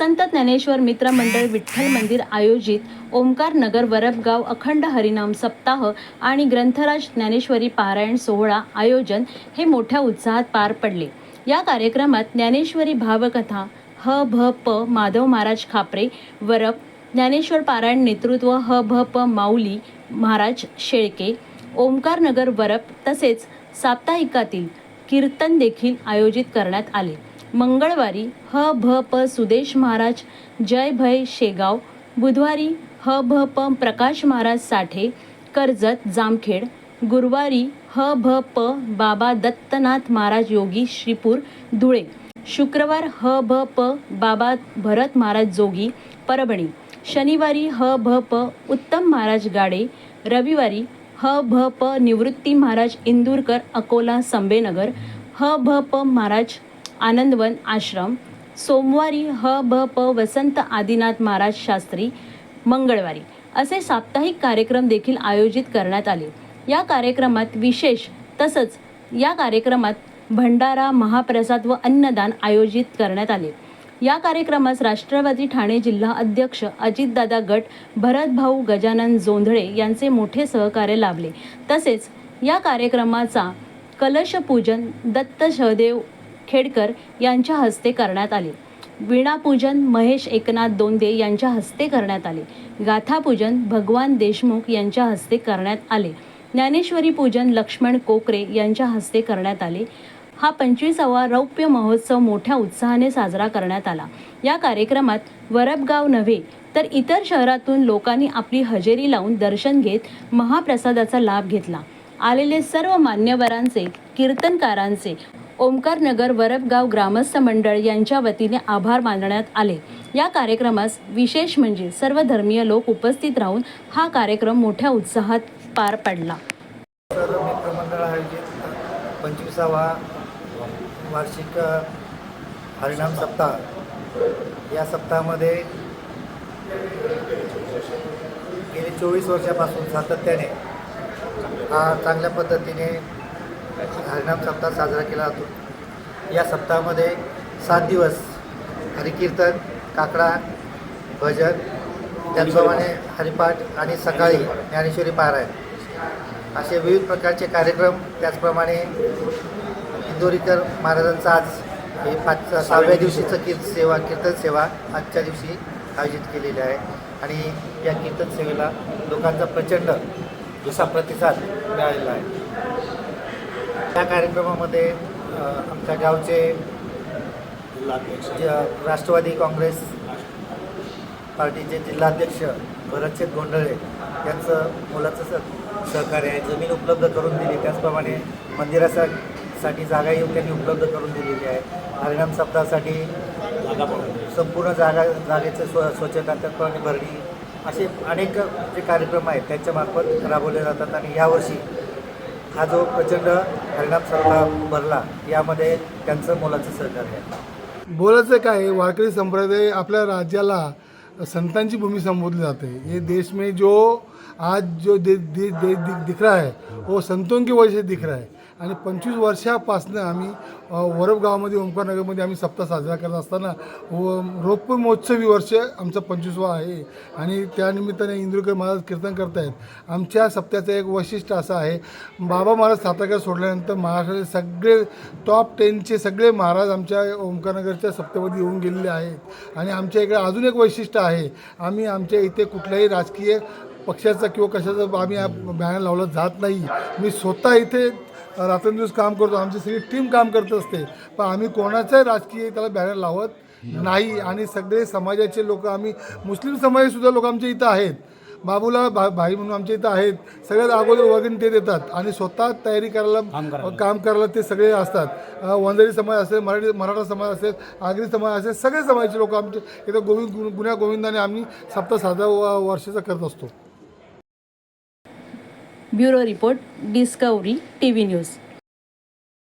संत ज्ञानेश्वर मित्र मंडळ विठ्ठल मंदिर आयोजित ओमकार नगर वरबगाव अखंड हरिनाम सप्ताह आणि ग्रंथराज ज्ञानेश्वरी पारायण सोहळा आयोजन हे मोठ्या उत्साहात पार पडले. या कार्यक्रमात ज्ञानेश्वरी भावकथा ह भ प माधव महाराज खापरे वरप ज्ञानेश्वर पारायण नेतृत्व ह भ प माऊली महाराज शेळके ओमकारनगर वरप तसेच साप्ताहिकातील कीर्तन देखील आयोजित करण्यात आले. मंगळवारी ह भ प सुदेश महाराज जय भय शेगाव. बुधवारी ह भ प प्रकाश महाराज साठे कर्जत जामखेड. गुरुवारी ह भ प बाबा दत्तनाथ महाराज योगी श्रीपूर धुळे. शुक्रवार ह भ प बाबा भरत महाराज जोगी परभणी. शनिवारी ह भ प उत्तम महाराज गाडे. रविवारी ह भ प निवृत्ती महाराज इंदूरकर अकोला संबेनगर ह भ प महाराज आनंदवन आश्रम सोमवारी ह भ प वसंत आदिनाथ महाराज शास्त्री मंगळवारी असे साप्ताहिक कार्यक्रम देखील आयोजित करण्यात आले. या कार्यक्रमात विशेष तसंच या कार्यक्रमात भंडारा महाप्रसाद व अन्नदान आयोजित करण्यात आले. या कार्यक्रमास राष्ट्रवादी ठाणे जिल्हा अध्यक्ष अजितदादा गट भरतभाऊ गजानन जोंधळे यांचे मोठे सहकार्य लाभले. तसेच या कार्यक्रमाचा कलशपूजन दत्त सहदेव खेडकर यांच्या हस्ते करण्यात आले. वीणापूजन महेश एकनाथ दोंदे यांच्या हस्ते करण्यात आले. गाथापूजन भगवान देशमुख यांच्या हस्ते करण्यात आले. ज्ञानेश्वरी पूजन लक्ष्मण कोकरे यांच्या हस्ते करण्यात आले. हा पंचवीसावा रौप्य महोत्सव मोठ्या उत्साहाने साजरा करण्यात आला. या कार्यक्रमात वरबगाव नव्हे तर इतर शहरातून लोकांनी आपली हजेरी लावून दर्शन घेत महाप्रसादाचा लाभ घेतला. आलेले सर्व मान्यवरांचे कीर्तनकारांचे ओंकार नगर वरपगाव ग्रामस्थ मंडळ यांच्या वतीने आभार मानण्यात आले. या कार्यक्रमास विशेष म्हणजे सर्व धर्मीय लोक उपस्थित राहून हा कार्यक्रम मोठ्या उत्साहात पार पडला. मित्रमंडळ आयोजित पंचवीसावा वार्षिक हरिणाम सप्ताह. या सप्ताहामध्ये गेली चोवीस वर्षापासून सातत्याने हा चांगल्या पद्धतीने हरिनाम सप्ताह साजरा केला जातो. या सप्ताहामध्ये सात दिवस हरिकीर्तन काकडा भजन त्याचप्रमाणे हरिपाठ आणि सकाळी ज्ञानेश्वरी पारायण असे विविध प्रकारचे कार्यक्रम त्याचप्रमाणे इंदोरीकर महाराजांचा आज हे पाच सहाव्या दिवशीचं कीर्त सेवा कीर्तन सेवा आजच्या दिवशी आयोजित केलेली आहे. आणि या कीर्तन सेवेला लोकांचा प्रचंड जसा प्रतिसाद मिळालेला आहे. या कार्यक्रमामध्ये आमच्या गावचे ज- राष्ट्रवादी काँग्रेस पार्टीचे जिल्हाध्यक्ष भरतशेठ गोंधळे यांचं मुलाचं स सहकार्य आहे जमीन उपलब्ध करून दिली. त्याचप्रमाणे मंदिरासा साठी येऊन त्यांनी उपलब्ध करून दिलेली आहे. हरिणाम सप्ताहासाठी संपूर्ण जागा जागेचं स्व स्वच्छता त्याचप्रमाणे भरणी असे अनेक जे कार्यक्रम आहेत त्यांच्यामार्फत राबवले जातात. आणि यावर्षी हा जो प्रचंड हरिनाम सप्ताह भरला यामध्ये त्यांचं मोलाचं सहकार्य आहे. बोलायचं काय वारकरी संप्रदाय आपल्या राज्याला संतांची भूमी संबोधली जाते. ये देश में जो आज जो दे, दे, दे, दि, दिख रहा है वो संतों की वजह से दिख रहा है. आणि पंचवीस वर्षापासनं आम्ही अ, गावामध्ये ओंकारनगरमध्ये आम्ही सप्ताह साजरा करत असताना व रौप्य महोत्सवी वर्ष आमचं पंचवीसवा आहे. आणि त्यानिमित्ताने इंदुरकर महाराज कीर्तन करतायत. आमच्या सप्त्याचं एक वैशिष्ट्य असं आहे बाबा महाराज सातारकर सोडल्यानंतर महाराष्ट्राचे सगळे टॉप टेनचे सगळे महाराज आमच्या ओंकारनगरच्या सप्त्यामध्ये येऊन गेलेले आहेत. आणि आमच्या इकडे अजून एक वैशिष्ट्य आहे आम्ही आमच्या इथे कुठल्याही राजकीय पक्षाचं किंवा कशाचं आम्ही बॅनर लावलं जात नाही. मी स्वतः इथे रात्रंदिवस काम करतो. आमची सगळी टीम काम करत असते. पण आम्ही कोणाचाही राजकीय त्याला बॅनर लावत नाही. आणि सगळे समाजाचे लोक आम्ही मुस्लिम समाजाचेसुद्धा लोक आमच्या इथं आहेत. बाबूला भा भाई म्हणून आमच्या इथं आहेत. सगळ्यात अगोदर वगैरे ते देतात. आणि स्वतः तयारी करायला काम करायला. ते सगळे असतात. वंजारी समाज असेल मराठी मराठा समाज असेल आगरी समाज असेल सगळे समाजाचे लोक आमचे इथं गोविंद गुन्हा गोविंदाने आम्ही सप्ताह साधा वर्षाचा करत असतो. Bureau report Discovery T V news.